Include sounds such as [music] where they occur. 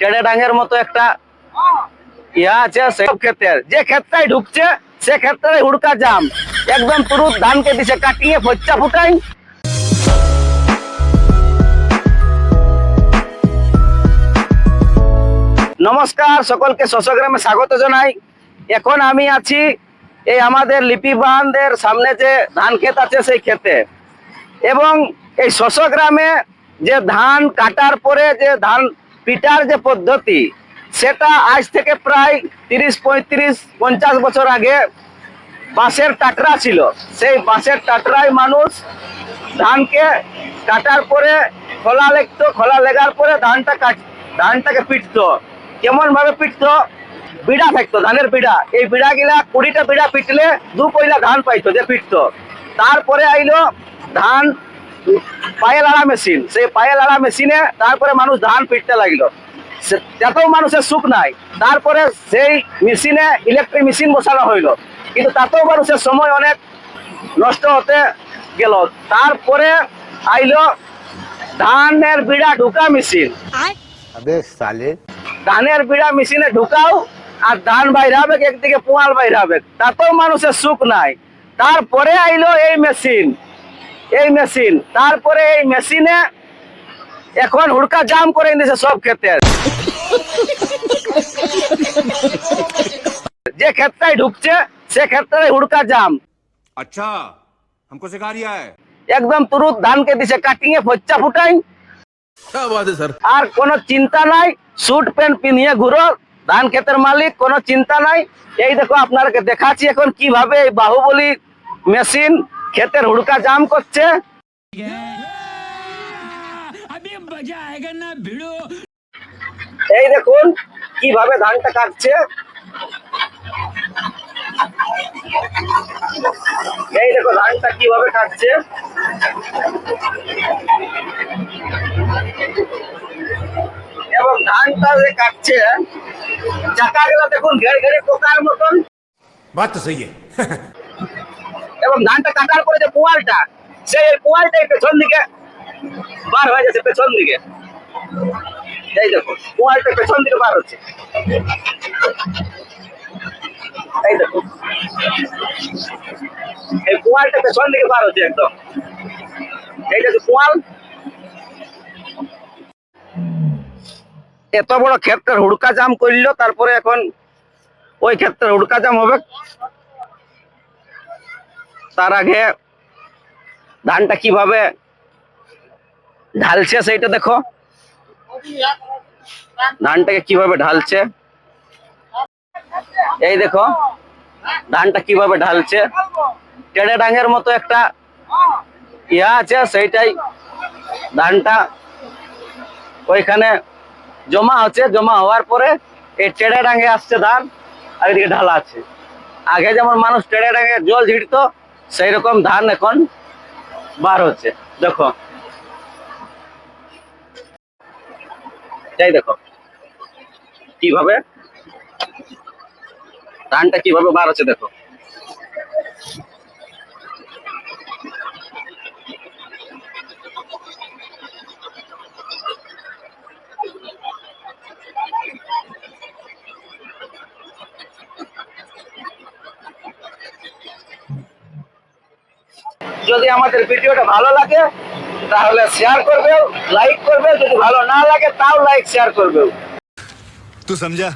টেড়ে ডাঙের মতো একটা ইয়া আছে সব ক্ষেত্রের যে ক্ষেত্রে ঢুকছে, সে ক্ষেত্রে হুড়কা জাম। একদম পুরো ধানকে দিছে, কাটিয়ে ফচ্চা ফুটাই। নমস্কার, সকলকে শশগ্রামে স্বাগত জানাই। এখন আমি আছি এই আমাদের লিপি বাঁধের সামনে যে ধান ক্ষেত আছে, সেই ক্ষেতে। এবং এই শশগ্রামে যে ধান কাটার পরে যে ধান পিটার যে পদ্ধতি, সেটা আজ থেকে প্রায় তিরিশ, পঁয়ত্রিশ, পঞ্চাশ বছর আগে বাঁশের টাটরা ছিল। সেই বাঁশের টাটরায় মানুষ ধানকে কাটার পরে খোলা লেগতো খোলা লেগার পরে ধানটা কাট, ধানটাকে পিটতো। কেমন ভাবে পিটতো? বিড়া থাকতো, ধানের বিড়া। এই বিড়া গিলা কুড়িটা বিড়া পিটলে দু পয়লা ধান পাইতো যে পিটতো। তারপরে আইলো ধান পায়ে লাড়া মেশিন সেই পায়ে লাড়া মেশিনে তারপরে মানুষ ধান পিটতে লাগল। তাতেও মানুষের সুখ নাই তারপরে সেই মেশিনে ইলেকট্রিক মেশিন বসানো হইল। কিন্তু তাতেও মানুষের সময় অনেক নষ্ট হতে গেল। তারপরে আইলো ধানের বিড়া ঢুকা মেশিন। ধানের বিড়া মেশিনে ঢুকাও আর ধান বাইরে হবে একদিকে পোয়াল বাইরে হবে তাতেও মানুষের সুখ নাই। তারপরে আইলো এই মেশিন। এই মেশিন তারপরে এই মেশিনে এখন হুড়কা জাম করে দিয়েছে সব ক্ষেত্রে যে ক্ষেত্রে ঢুকছে সে ক্ষেত্রে হুড়কা জাম अच्छा हमको सिखा रिया है একদম তুরুত ধানকে দিছে কাটিয়ে ফচ্চা ফুটাই क्या बात है सर আর কোনো চিন্তা নাই স্যুট প্যান্ট পিনিয়ে ঘুরো ধান ক্ষেতের মালিক কোনো চিন্তা নাই এই দেখো আপনাকে দেখাচ্ছি এখন কিভাবে এই বাহুবলী মেশিন ক্ষেতের হুড়কা জাম করছে। এই দেখুন, কীভাবে ধানটা কাটছে। এই দেখো ধানটা কীভাবে কাটছে। এবং ধানটা যে কাটছে চাকা গেলা দেখুন ঘের ঘেরে পোকার মতন। বাচ্চা সেই [laughs] এবং ধানটা কাটার পরে যে পোয়ালটা, সেই পোয়ালটাই পেছন দিকে বার হয়ে যাচ্ছে পেছন দিকে। এই দেখো, পোয়ালটা পেছন দিকে বার হচ্ছে। এই দেখো। এই পোয়ালটা পেছন দিকে বার হচ্ছে একদম। পোয়াল। এত বড় ক্ষেত্রের হুড়কা জাম করল, তারপরে এখন ওই ক্ষেত্রে হুড়কা জাম হবে। তার আগে ধানটা কীভাবে ঢালছে সেইটা দেখো। ধানটাকে কীভাবে ঢালছে? এই দেখো, ধানটা কীভাবে ঢালছে? টেড়ে ডাঙের মতো একটা ইয়া আছে, সেইটাই ধানটা ওইখানে জমা হচ্ছে জমা হওয়ার পরে এই টেড়ে ডাঙে আসছে ধান আর এদিকে ঢালা আছে। আগে যেমন মানুষ টেড়ে ডাঙে জল ঝিড়তো সেই রকম ধান এখন বার হচ্ছে। দেখো। এই দেখো। কীভাবে? ধানটা কীভাবে বার হচ্ছে দেখো। যদি আমাদের ভিডিওটা ভালো লাগে, তাহলে শেয়ার করবে লাইক করবে যদি ভালো না লাগে, তাও লাইক শেয়ার করবে তুই সমঝা